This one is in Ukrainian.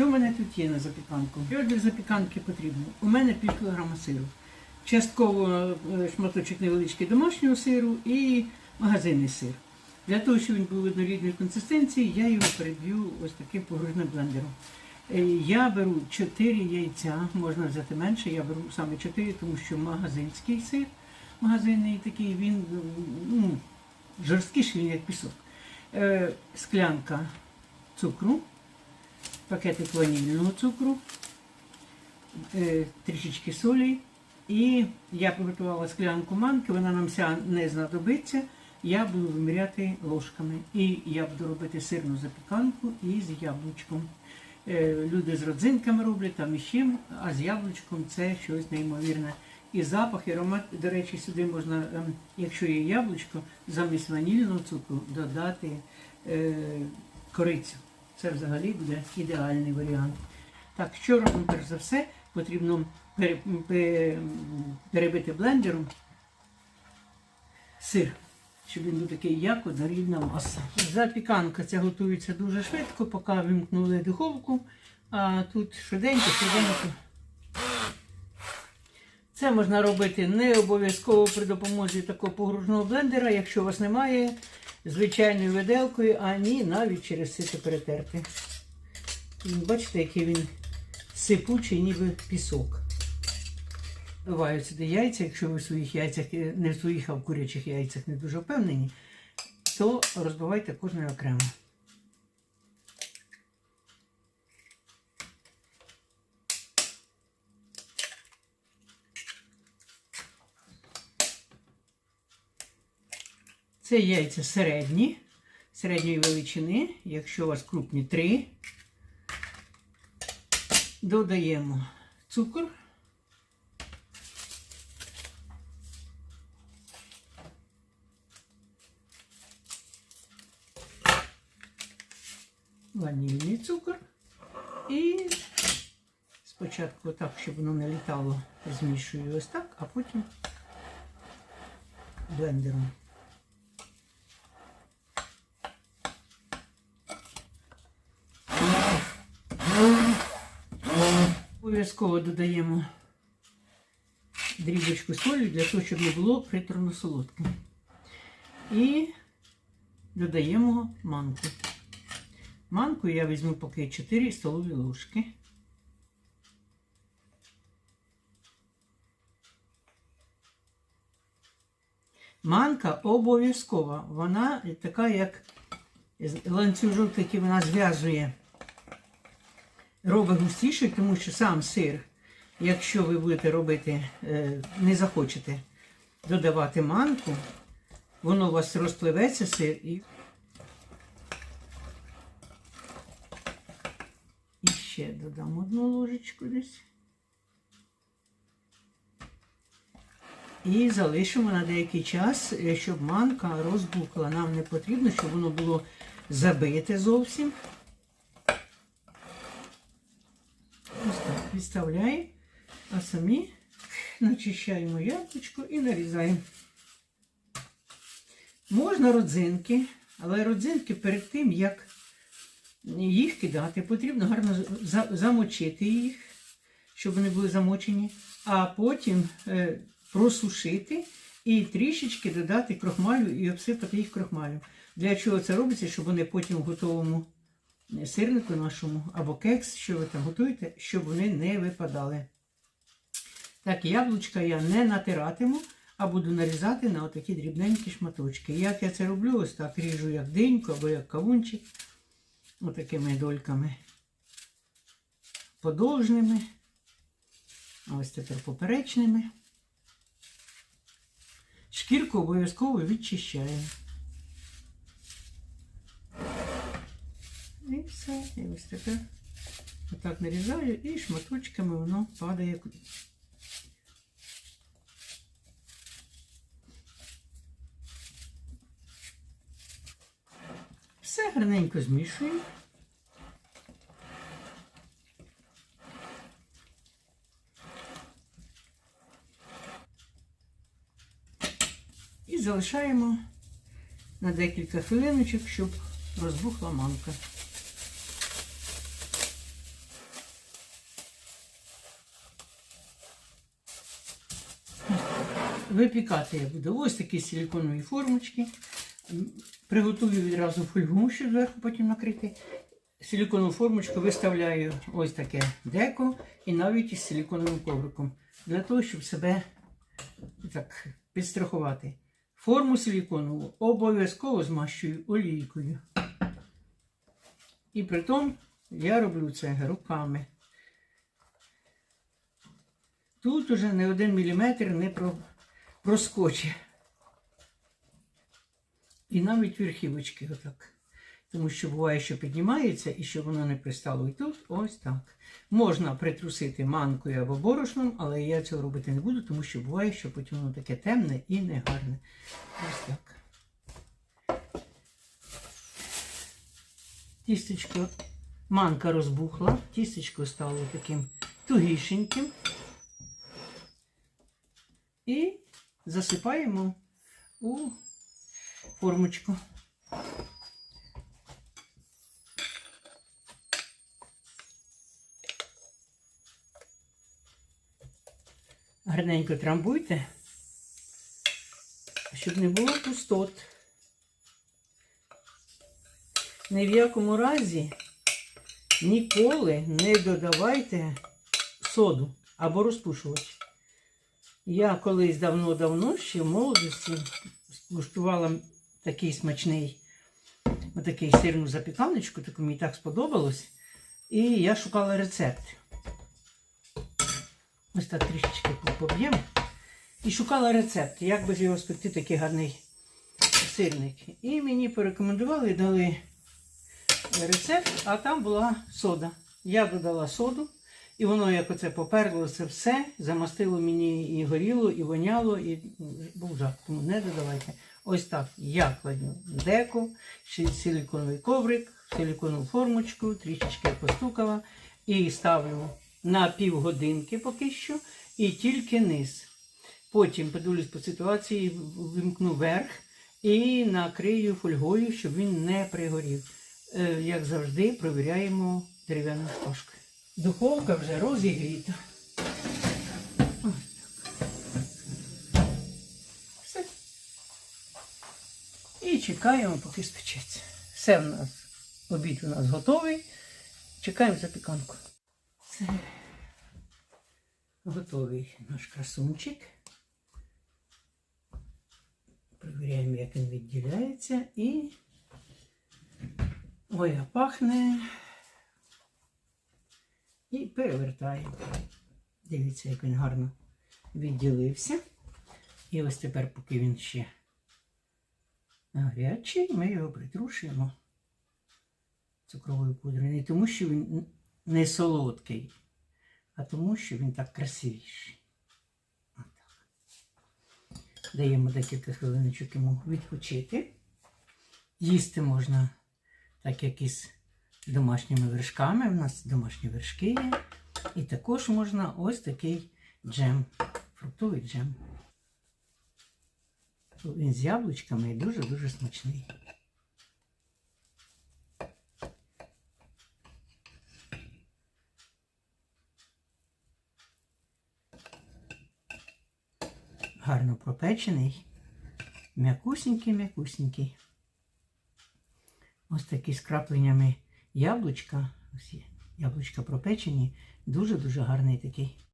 Що в мене тут є на запіканку? Що для запіканки потрібно? У мене пів кілограма сиру. Частково е, шматочок невеличкий домашнього сиру і магазинний сир. Для того, щоб він був однорідної консистенції, я його переб'ю ось таким погружним блендером. Е, Я беру 4 яйця, можна взяти менше, я беру саме 4, тому що магазинський сир, магазинний такий, він ну, жорсткіший, він як пісок. Е, Склянка цукру, пакетик ванільного цукру, е, трішечки солі. І я приготувала склянку манки, вона нам вся не знадобиться. Я буду виміряти ложками. І я буду робити сирну запіканку із яблучком. Е, Люди з родзинками роблять там іще, а з яблучком це щось неймовірне. І запах, і аромат, до речі, сюди можна, ем, якщо є яблучко, замість ванільного цукру додати е, корицю. Це взагалі буде ідеальний варіант. Так, що робимо перш за все? Потрібно перебити блендером сир, щоб він був такий як однорідна маса. Запіканка ця готується дуже швидко, поки вимкнули духовку, а тут швиденько, швиденько. Це можна робити не обов'язково при допомозі такого погружного блендера, якщо у вас немає звичайною виделкою, ані навіть через сито перетерти. Бачите, який він сипучий, ніби пісок. Бувають сюди яйця, якщо ви в своїх яйцях, е, не в своїх, а в курячих яйцях не дуже впевнені, то розбивайте кожне окремо. Це яйця середні, середньої величини, якщо у вас крупні 3. Додаємо цукор. Ванільний цукор. І спочатку так, щоб воно не літало, змішую ось так, а потім блендером. Обов'язково додаємо дрібочку солі для того, щоб не було приторно солодким. І додаємо манку. Манку я візьму поки 4 столові ложки. Манка обов'язкова. Вона така, як ланцюжок, який вона зв'язує робить густіший, тому що сам сир, якщо ви будете робити, е, не захочете додавати манку, воно у вас розпливеться сир і. І ще додам одну ложечку десь. І залишимо на деякий час, е, щоб манка розбухла. Нам не потрібно, щоб воно було забите зовсім. Ось так відставляємо, а самі начищаємо яблучко і нарізаємо. Можна родзинки, але родзинки перед тим, як їх кидати, потрібно гарно за- замочити їх, щоб вони були замочені, а потім е, просушити і трішечки додати крохмалю і обсипати їх крохмалю. Для чого це робиться? Щоб вони потім в готовому сирнику нашому або кекс, що ви там готуєте, щоб вони не випадали. Так, яблучка я не натиратиму, а буду нарізати на отакі дрібненькі шматочки. Як я це роблю, ось так ріжу як диньку або як кавунчик, отакими дольками подовжними, а ось тепер поперечними. Шкірку обов'язково відчищаємо. І все. І ось тепер отак нарізаю і шматочками воно падає. Все гарненько змішую. І залишаємо на декілька хвилиночок, щоб розбухла манка. Випікати я буду ось такі силіконові формочки. Приготую відразу фольгу, щоб зверху потім накрити. Силіконову формочку виставляю ось таке деко і навіть із силіконовим ковриком. Для того, щоб себе так підстрахувати. Форму силіконову обов'язково змащую олійкою. І при тому я роблю це руками. Тут уже не один міліметр не про, проскоче. І навіть верхівочки отак. Тому що буває, що піднімається і щоб воно не пристало. І тут ось так. Можна притрусити манкою або борошном, але я цього робити не буду, тому що буває, що потім воно таке темне і негарне. Ось так. Тістечко, манка розбухла, тістечко стало таким тугішеньким. І засипаємо у формочку. Гарненько трамбуйте, щоб не було пустот. Ні в якому разі ніколи не додавайте соду або розпушувач. Я колись давно-давно ще в молодості скуштувала такий смачний, отакий сирну запіканочку, таку мені так сподобалось. І я шукала рецепт. Ось так трішечки поб'ємо. І шукала рецепт, як би його спекти такий гарний сирник. І мені порекомендували, дали рецепт, а там була сода. Я додала соду, і воно як оце поперло це все, замастило мені і горіло, і воняло, і був жах. Тому не додавайте. Ось так я кладу деку, силіконовий коврик, силіконову формочку, трішечки постукала і ставлю на півгодинки поки що, і тільки низ. Потім подивлюсь по ситуації, вимкну верх і накрию фольгою, щоб він не пригорів. Е, Як завжди, провіряємо дерев'яною шпажкою. Духовка вже розігріта. Все. І чекаємо, поки спечеться. Все в нас, обід у нас готовий. Чекаємо запіканку. Це готовий наш красунчик. Провіряємо, як він відділяється і. Ой, а пахне. І перевертаємо. Дивіться, як він гарно відділився. І ось тепер, поки він ще гарячий, ми його притрушуємо цукровою пудрою. Не тому, що він не солодкий, а тому, що він так красивіший. Отак. Даємо декілька хвилиночок йому відпочити. Їсти можна так як із домашніми вершками. У нас домашні вершки є. І також можна ось такий джем, фруктовий джем. Він з яблучками і дуже-дуже смачний. Гарно пропечений, м'якусенький. Ось такі з крапленнями яблучка. Ось яблучка пропечені. Дуже-дуже гарний такий